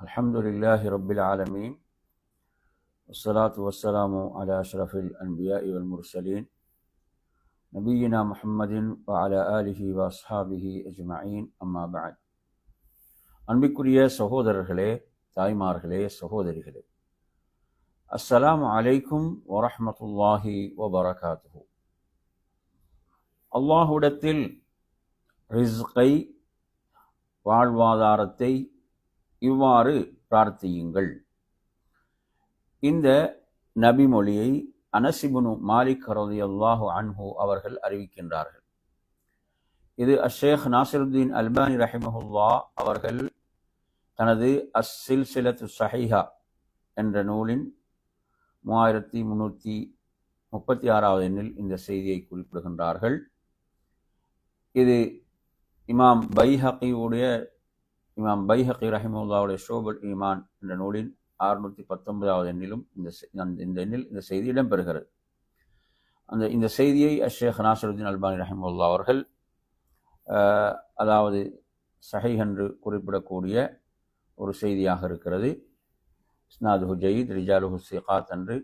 الحمد لله رب العالمين والصلاة والسلام على أشرف الأنبياء والمرسلين نبينا محمد وعلى آله وأصحابه أجمعين أما بعد அன்பிற்குரிய சகோதரர்களே தாய்மார்களே சகோதரிகளே அஸ்ஸலாமு அலைக்கும் வரஹ்மத்துல்லாஹி வபரகாத்துஹு அல்லாஹுடத்தில் ரிஸ்கை வாழ்வாதாரத்தை இவ்வாறு பிரார்த்தியுங்கள். இந்த நபிமொழியை அனசிபுனு மாலிக் ரதி அல்லாஹு அன்ஹு அவர்கள் அறிவிக்கின்றார்கள். இது அஷேக் நாசிருத்தீன் அல்பானி ரஹிமஹுல்லா அவர்கள் தனது அஸ்ஸில் சில்சிலத்து சஹிஹா என்ற நூலின் மூவாயிரத்தி முன்னூற்றி முப்பத்தி ஆறாவது எண்ணில் இந்த செய்தியை குறிப்பிடுகின்றார்கள். இது இமாம் பைஹக்கியுடைய இமாம் பைஹக்கி ரஹிமுல்லாவுடைய ஷோபல் ஈமான் என்ற நூலின் அறுநூற்றி பத்தொன்பதாவது எண்ணிலும் இந்த இந்த எண்ணில் இந்த செய்தி இடம்பெறுகிறது. அந்த இந்த செய்தியை அஷேக் நாசருddin அல்பானி ரஹிமுல்லா அவர்கள் அதாவது சஹை என்று குறிப்பிடக்கூடிய ஒரு செய்தியாக இருக்கிறது. ஸ்னாதுஹு ஜயீத் ரிஜாலுஹு சிகாத் என்று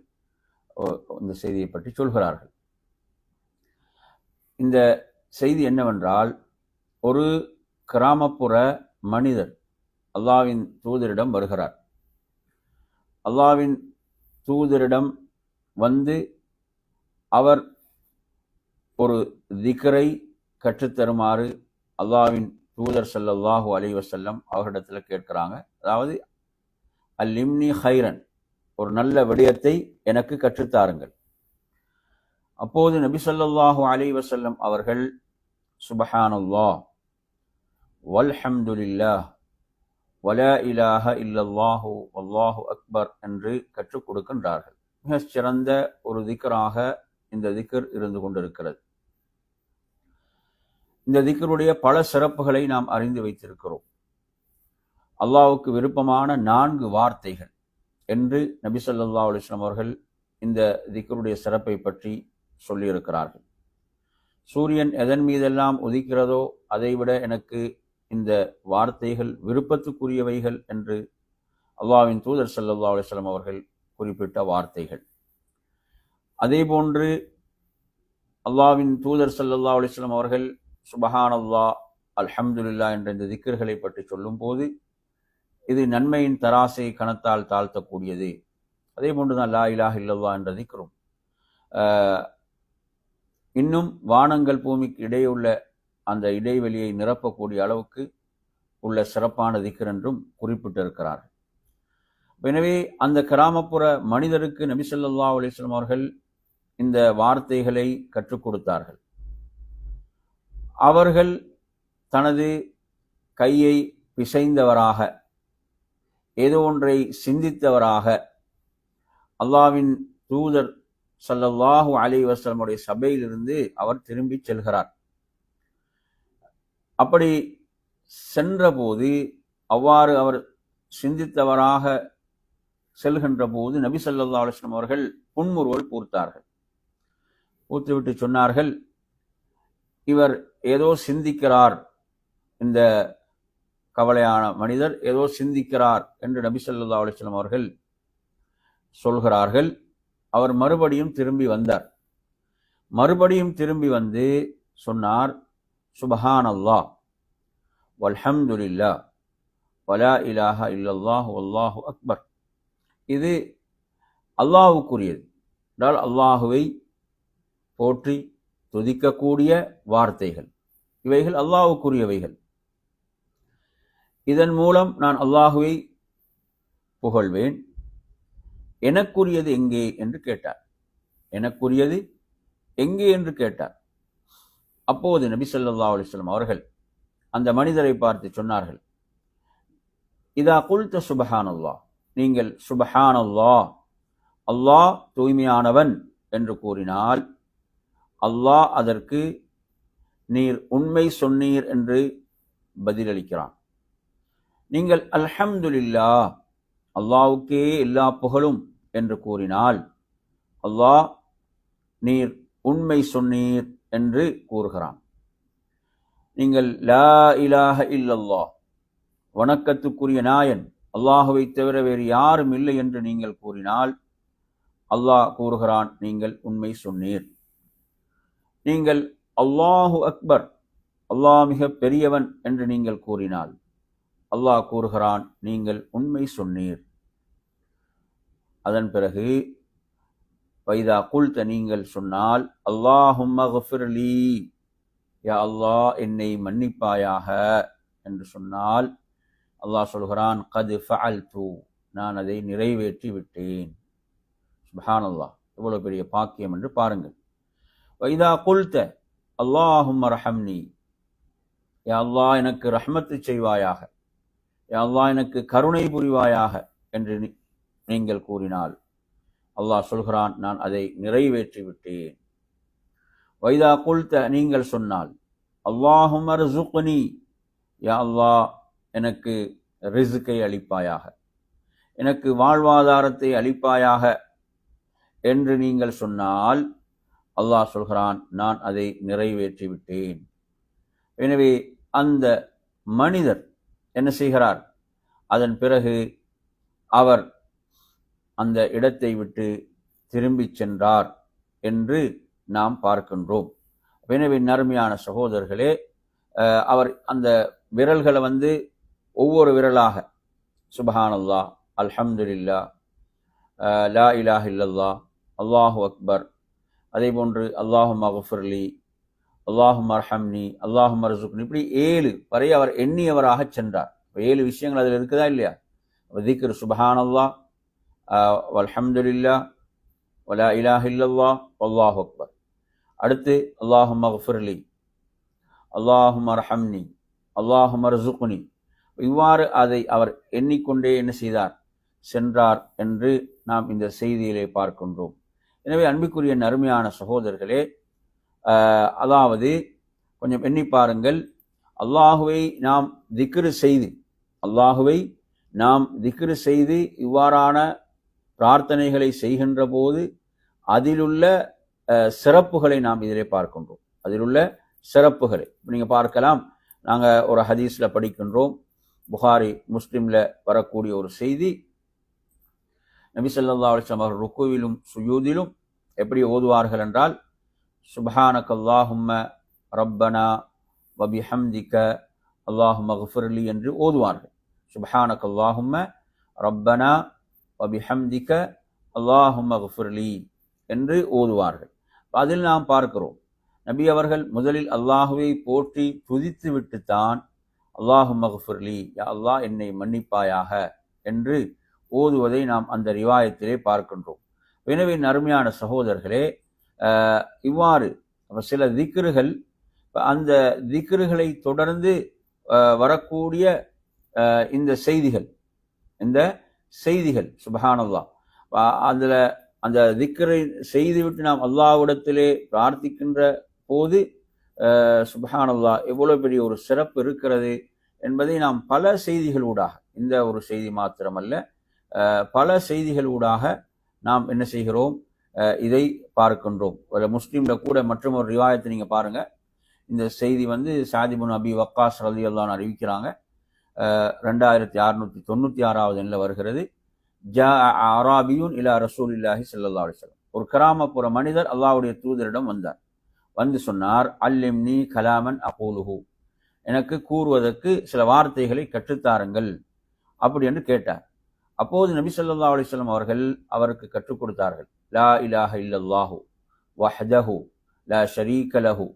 இந்த செய்தியை பற்றி சொல்கிறார்கள். இந்த செய்தி என்னவென்றால் ஒரு கிராமப்புற மனிதர். அல்லாவின் தூதரிடம் வருகிறார். அல்லாவின் தூதரிடம் வந்து அவர் ஒரு திக்கரை கற்றுத்தருமாறு அல்லாவின் தூதர் செல்லல்லாஹு அலி வசல்லம் அவரிடத்தில் கேட்கிறாங்க. அதாவது அல்லிம்னி ஹைரன். ஒரு நல்ல விடயத்தை எனக்கு கற்றுத்தாருங்கள் அப்போது நபி சொல்லாஹு அலி வசல்லம் அவர்கள் சுபஹானுல்லா வல்ஹம்துலில்லா வலா இலாஹ இல்லல்லாஹு வல்லாஹு அக்பர் என்று கற்றுக் கொடுக்கின்றார்கள். மிகச் சிறந்த ஒரு திக்கராக இந்த திக்கர் இருந்து கொண்டிருக்கிறது. இந்த திக்கருடைய பல சிறப்புகளை நாம் அறிந்து வைத்திருக்கிறோம். அல்லாவுக்கு விருப்பமான நான்கு வார்த்தைகள் என்று நபி சொல்லா அலுவலாம் அவர்கள் இந்த திக்கருடைய சிறப்பை பற்றி சொல்லியிருக்கிறார்கள். சூரியன் எதன் மீதெல்லாம் உதிக்கிறதோ அதைவிட எனக்கு இந்த வார்த்தைகள் விருப்பத்துக்குரியவைகள் என்று அல்லாவின் தூதர் சல்லா அலிஸ்லாம் அவர்கள் குறிப்பிட்ட வார்த்தைகள். அதே போன்று அல்லாவின் தூதர் சல்லல்லா அலிஸ்லாம் அவர்கள் சுபஹான் அல்லா அல்ஹம்துல்லா என்ற இந்த திக்கர்களை பற்றி சொல்லும்போது இது நன்மையின் தராசை கணத்தால் தாழ்த்தக்கூடியது. அதே போன்றுதான் லா இலாஹ் இல்லல்லா என்ற திக்கரும் இன்னும் வானங்கள் பூமிக்கு இடையே உள்ள அந்த இடைவெளியை நிரப்பக்கூடிய அளவுக்கு உள்ள சிறப்பான திக்கர் என்றும் குறிப்பிட்டிருக்கிறார்கள் எனவே அந்த கிராமப்புற மனிதருக்கு நபிசல்லா அலிஸ்லாம் அவர்கள் இந்த வார்த்தைகளை கற்றுக் கொடுத்தார்கள். அவர்கள் தனது கையை பிசைந்தவராக ஏதோ ஒன்றை சிந்தித்தவராக அல்லாவின் தூதர் சல்லல்லாஹு அலி வஸ்லமுடைய சபையிலிருந்து அவர் திரும்பி செல்கிறார். அப்படி சென்றபோது அவ்வாறு அவர் சிந்தித்தவராக செல்கின்ற போது நபி சல்லா அலுவலம் அவர்கள் புன்முறுவல் பூர்த்தார்கள். பூத்துவிட்டு சொன்னார்கள் இவர் ஏதோ சிந்திக்கிறார் இந்த கவலையான மனிதர் ஏதோ சிந்திக்கிறார் என்று நபி சொல்லா அலுவலம் அவர்கள் சொல்கிறார்கள். அவர் மறுபடியும் திரும்பி வந்தார். மறுபடியும் திரும்பி வந்து சொன்னார் சுபஹான் அல்லா வல்ஹம்துலில்லா வலா இலாஹா இல்லல்லாஹு அல்லாஹு அக்பர். இது அல்லாஹுக்குரியது. என்றால் அல்லாஹுவை போற்றி துதிக்கக்கூடிய வார்த்தைகள். இவைகள் அல்லாஹுக்குரியவைகள். இதன் மூலம் நான் அல்லாஹுவை புகழ்வேன். எனக்குரியது எங்கே? என்று கேட்டார். எனக்குரியது எங்கே? என்று கேட்டார். அப்போது நபி சொல்லா அலிஸ்லாம் அவர்கள் அந்த மனிதரை பார்த்து சொன்னார்கள் இதா குல்த சுபஹானல்லா நீங்கள் சுபஹானல்லா அல்லா அல்லாஹ் தூய்மையானவன் என்று கூறினால் அல்லாஹ் அதற்கு நீர் உண்மை சொன்னீர் என்று பதிலளிக்கிறான். நீங்கள் அல்ஹம்துலில்லா அல்லாவுக்கே எல்லா புகழும் என்று கூறினால் அல்லாஹ் நீர் உண்மை சொன்னீர் என்று கூறுகிறான். நீங்கள் லா இலாஹ இல்லல்லா வணக்கத்துக்குரிய நாயன் அல்லாஹுவை தவிர வேறு யாரும் இல்லை என்று நீங்கள் கூறினால் அல்லாஹ் கூறுகிறான் நீங்கள் உண்மை சொன்னீர். நீங்கள் அல்லாஹு அக்பர் அல்லாஹ் மிக பெரியவன் என்று நீங்கள் கூறினால் அல்லாஹ் கூறுகிறான் நீங்கள் உண்மை சொன்னீர். அதன் பிறகு வைதா குல்த நீங்கள் சொன்னால் அல்லாஹும் யா அல்லாஹ் என்னை மன்னிப்பாயாக என்று சொன்னால் அல்லாஹ் சொல்கிறான் கது ஃபஅல் நான் அதை நிறைவேற்றி விட்டேன். சுபஹான் அல்லாஹ் இவ்வளோ பெரிய பாக்கியம் என்று பாருங்கள். வைதா குல்த அல்லாஹும் ரஹம்னி யா அல்லாஹ் எனக்கு ரஹ்மத்து செய்வாயாக. யா அல்லாஹ் எனக்கு கருணை புரிவாயாக என்று நீங்கள் கூறினால். அல்லாஹ் சொல்கிறான் நான் அதை நிறைவேற்றி விட்டேன் வைதா குல்த நீங்கள் சொன்னால் அல்லாஹும் ரிசுக்னி யா அல்லாஹ் எனக்கு ரிசுக்கை அளிப்பாயாக. எனக்கு வாழ்வாதாரத்தை அளிப்பாயாக என்று நீங்கள் சொன்னால் அல்லாஹ் சொல்கிறான் நான் அதை நிறைவேற்றி விட்டேன் எனவே அந்த மனிதர் என்ன செய்கிறார்? அதன் பிறகு அவர் அந்த இடத்தை விட்டு திரும்பிச் சென்றார் என்று நாம் பார்க்கின்றோம். எனவே நருமையான சகோதரர்களே அவர் அந்த விரல்களை வந்து ஒவ்வொரு விரலாக சுபஹானல்லா அல்ஹம்துலில்லா லா இலாஹ் இல்லல்லா அல்லாஹு அக்பர் அதே போன்று அல்லாஹு மகஃபர்லி அல்லாஹு மர்ஹம்னி அல்லாஹு மர்சுக்னி இப்படி ஏழு வரை அவர் எண்ணியவராக சென்றார். ஏழு விஷயங்கள் அதில் இருக்குதா இல்லையா? திக்ரு சுபஹானல்லா அல்ஹம்துல்லா ஒலா இலாஹ் இல்லல்லா அல்லாஹ் அக்பர் அடுத்து அல்லாஹ் மகஃபர்லி அல்லாஹு மர்ஹம்னி அல்லாஹு மர்சுக்னி இவ்வாறு அதை அவர் எண்ணிக்கொண்டே என்ன செய்தார் சென்றார் என்று நாம் இந்த செய்தியிலே பார்க்கின்றோம் எனவே அன்புக்குரிய நறுமையான சகோதரர்களே அதாவது கொஞ்சம் எண்ணி பாருங்கள் அல்லாஹுவை நாம் திக்ரு செய்து அல்லாஹுவை நாம் திக்ரு செய்து இவ்வாறான பிரார்த்தனைகளை செய்கின்ற போது அதிலுள்ள சிறப்புகளை நாம் இதிலே பார்க்கின்றோம். அதிலுள்ள சிறப்புகளை. நீங்கள் பார்க்கலாம். நாங்கள் ஒரு ஹதீஸில் படிக்கின்றோம். புகாரி முஸ்லீமில் வரக்கூடிய ஒரு செய்தி. நபி சொல்லா அலிஸ்லாம் அவர்கள் ருக்குவிலும் சுயூதிலும் எப்படி ஓதுவார்கள் என்றால் சுபஹானக் அல்லாஹும்ம ரப்பனா வபி ஹம்திக்க அல்லாஹு மகஃபுர்லி என்று ஓதுவார்கள். சுபஹானக் அல்லாஹும்ம ரப்பனா வபி ஹம்திக்க அல்லாஹு என்று ஓதுவார்கள். அதில் நாம் பார்க்கிறோம் நபி அவர்கள் முதலில் அல்லாஹுவை போற்றி துதித்து விட்டுத்தான் அல்லாஹு மஹ்ஃபுர்லி யா அல்லாஹ் என்னை மன்னிப்பாயாக என்று ஓதுவதை நாம் அந்த ரிவாயத்திலே பார்க்கின்றோம். எனவே நருமையான சகோதரர்களே இவ்வாறு சில திக்ருகள் அந்த திக்ருகளை தொடர்ந்து வரக்கூடிய இந்த செய்திகள் இந்த செய்திகள் சுபஹானல்லா. அதில் அந்த திக்கரை செய்துவிட்டு நாம் அல்லாவிடத்திலே பிரார்த்திக்கின்ற போது சுபஹானல்லா எவ்வளோ பெரிய ஒரு சிறப்பு இருக்கிறது என்பதை நாம் பல செய்திகளூடாக இந்த ஒரு செய்தி மாத்திரமல்ல பல செய்திகள் ஊடாக நாம் என்ன செய்கிறோம் இதை பார்க்கின்றோம். ஒரு முஸ்லீம்ல கூட மற்றும் ஒரு ரிவாயத்தை நீங்கள் பாருங்கள் இந்த செய்தி வந்து சாதிபுன் அபி வக்காஸ் ரலி அல்லான்னு அறிவிக்கிறாங்க. ரெண்டாயிரத்தி அறுநூத்தி தொண்ணூற்றி ஆறாவது எண்ணில் வருகிறது. ஜா அராபியூன் இலா ரசூல் இல்லாஹி சல்லா அலிஸ்லாம் ஒரு கிராமப்புற மனிதர் அல்லாவுடைய தூதரிடம் வந்தார். வந்து சொன்னார் அல்லிம்னி கலாமன் அப்போலுஹு எனக்கு கூறுவதற்கு சில வார்த்தைகளை கற்றுத்தாருங்கள் அப்படி என்று கேட்டார். அப்போது நபி சொல்லா அலிஸ்லாம் அவர்கள் அவருக்கு கற்றுக் கொடுத்தார்கள். லா இலாஹ இல்லல்லாஹு வஹதஹு லா ஷரீக லஹு.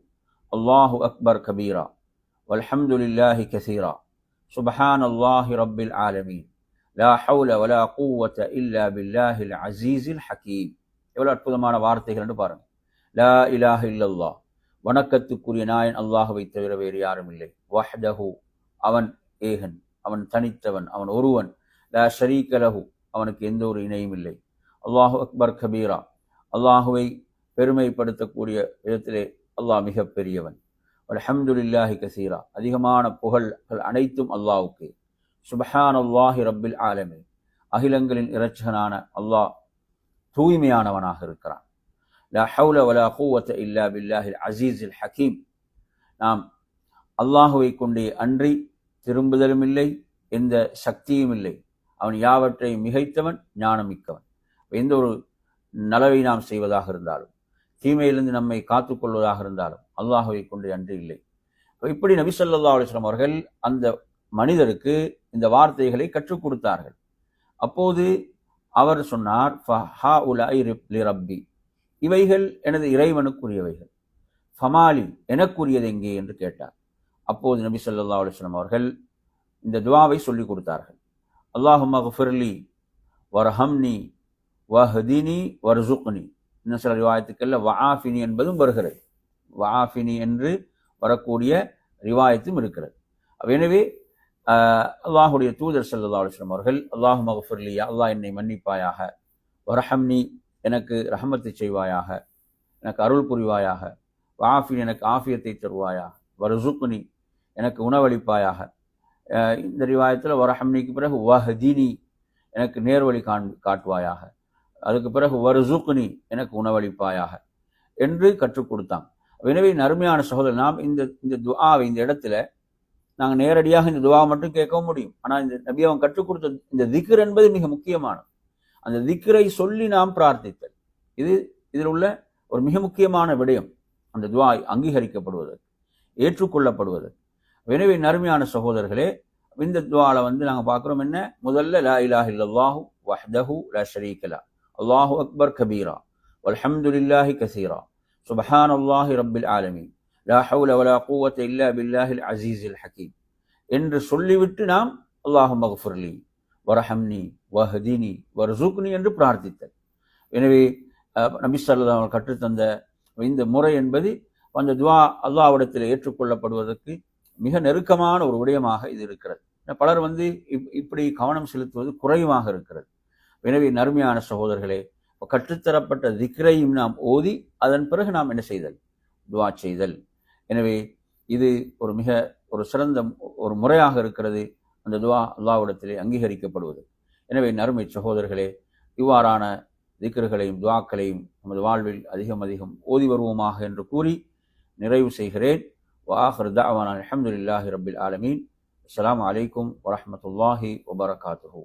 அல்லாஹு அக்பர் கபீரா. வல்ஹம்துலில்லாஹி கசீரா. சுபஹான் அல்லாஹி ரப்பில் ஆலமீன் லா ஹவுல வலா கூவத்த இல்லா பில்லாஹில் அசீஸில் ஹக்கீம் எவ்வளோ அற்புதமான வார்த்தைகள் என்று பாருங்க. லா இலாஹ இல்லல்லா வணக்கத்துக்குரிய நாயன் அல்லாஹுவை தவிர வேறு யாரும் இல்லை. வஹ்தஹு அவன் ஏகன் அவன் தனித்தவன் அவன் ஒருவன். லா ஷரீக லஹு அவனுக்கு எந்த ஒரு இணையும் இல்லை. அல்லாஹு அக்பர் கபீரா. அல்லாஹுவை பெருமைப்படுத்தக்கூடிய விதத்திலே அல்லாஹ் மிக பெரியவன் அல்ஹம்துலில்லாஹி கசீரா. அதிகமான புகழ்கள் அனைத்தும் அல்லாஹுக்கு சுபஹான் அல்லாஹி ரப்பில் ஆலமே அகிலங்களின் இறைச்சகனான அல்லாஹ் தூய்மையானவனாக இருக்கிறான். லா ஹவுல வலா கூவத்த இல்லா பில்லாஹில் அசீஸில் ஹக்கீம் நாம் அல்லாஹுவை கொண்டே அன்றி திரும்புதலும் இல்லை எந்த சக்தியும் இல்லை. அவன் யாவற்றையும் மிகைத்தவன் ஞானம் மிக்கவன் எந்த ஒரு நலவை நாம் செய்வதாக இருந்தாலும். தீமையிலிருந்து நம்மை காத்துக்கொள்வதாக இருந்தாலும் அல்லாஹுவை கொண்டு அன்று இல்லை. இப்படி நபி சொல்லா அலுவலம் அவர்கள் அந்த மனிதருக்கு இந்த வார்த்தைகளை கற்றுக் கொடுத்தார்கள். அப்போது அவர் சொன்னார் "ஃபஹா உலை ரிப்- ரப்பி. இவைகள் எனது இறைவனுக்குரியவைகள். ஃபமாலி எனக்குரியது எங்கே என்று கேட்டார். அப்போது நபி சொல்லா அலுவலம் அவர்கள் இந்த துவாவை சொல்லிக் கொடுத்தார்கள். அல்லாஹு மஃபிர்லி வர்ஹம்னி வஹதினி வர்சுக்னி இன்னும் சில ரிவாயத்துக்கள்ல வஆஃபினி என்பதும் வருகிறது. வஆஃபினி என்று வரக்கூடிய ரிவாயத்தும் இருக்கிறது. எனவே அல்லாஹுடைய தூதர் ஸல்லல்லாஹு அலுவலம் அவர்கள் அல்லாஹு மஃபிர்லி அல்லாஹ் என்னை மன்னிப்பாயாக வரஹம்னி எனக்கு ரஹமத்து செய்வாயாக எனக்கு அருள் புரிவாயாக வாஃபின் எனக்கு ஆஃபியத்தை தருவாயாக வருசுக்குனி எனக்கு உணவளிப்பாயாக. இந்த ரிவாயத்தில் வரஹம்னிக்கு பிறகு வஹதினி எனக்கு நேர்வழி காண் காட்டுவாயாக. அதுக்கு பிறகு வருசுக்னி எனக்கு உணவளிப்பாயாக என்று கற்றுக் கொடுத்தான். எனவே அருமையான சகோதரர் நாம் இந்த இந்த துவாவை இந்த இடத்துல நாங்கள் நேரடியாக இந்த துவா மட்டும் கேட்கவும் முடியும். ஆனால் இந்த நபி அவன் கற்றுக் கொடுத்த இந்த திக்ர் என்பது மிக முக்கியமானது. அந்த திக்ரை சொல்லி நாம் பிரார்த்தித்தல். இது இதில் உள்ள ஒரு மிக முக்கியமான விடயம். அந்த துவா அங்கீகரிக்கப்படுவதற்கு ஏற்றுக்கொள்ளப்படுவதற்கு. எனவே நறுமையான சகோதரர்களே இந்த துவால வந்து நாங்கள் பார்க்குறோம் என்ன? முதல்ல லா இலாஹ் இல்லல்லாஹு வஹ்தஹு லா ஷரீக்கலா அல்லாஹு அக்பர் கபீரா. வல்ஹம்துலில்லாஹி கசீரா. சுபஹான் அல்லாஹி ரப்பில் ஆலமீன். லா ஹவுல வலா கூவத் இல்லா பில்லாஹில் அசீஸில் ஹக்கீம் என்று சொல்லிவிட்டு நாம் அல்லாஹு மகஃபுர்லி வரஹம்னி வஹதினி வர்சுக்னி என்று பிரார்த்தித்தல். எனவே நபி ஸல்லல்லாஹு அலைஹி கற்றுத்தந்த இந்த முறை என்பது அந்த துவா அல்லாவிடத்தில் ஏற்றுக்கொள்ளப்படுவதற்கு மிக நெருக்கமான ஒரு விடயமாக இது இருக்கிறது. பலர் வந்து இப்- இப்படி கவனம் செலுத்துவது குறைவாக இருக்கிறது. எனவே நறுமையான சகோதரர்களே கற்றுத்தரப்பட்ட திக்ரையும் நாம் ஓதி அதன் பிறகு நாம் என்ன செய்தல்? துவா செய்தல். எனவே இது ஒரு மிக ஒரு சிறந்த ஒரு முறையாக இருக்கிறது. அந்த துவா அல்லாவிடத்திலே அங்கீகரிக்கப்படுவது. எனவே நறுமை சகோதரர்களே இவ்வாறான திக்கர்களையும் துவாக்களையும் நமது வாழ்வில் அதிகம் அதிகம் ஓதி வருவோமாக என்று கூறி நிறைவு செய்கிறேன். வாஹர் தாவான் அஹமதுல்லாஹி ரபில் ஆலமீன். அஸ்லாம் அலைக்கும் வரமத்துல்லாஹி வபரகாத்துஹூ.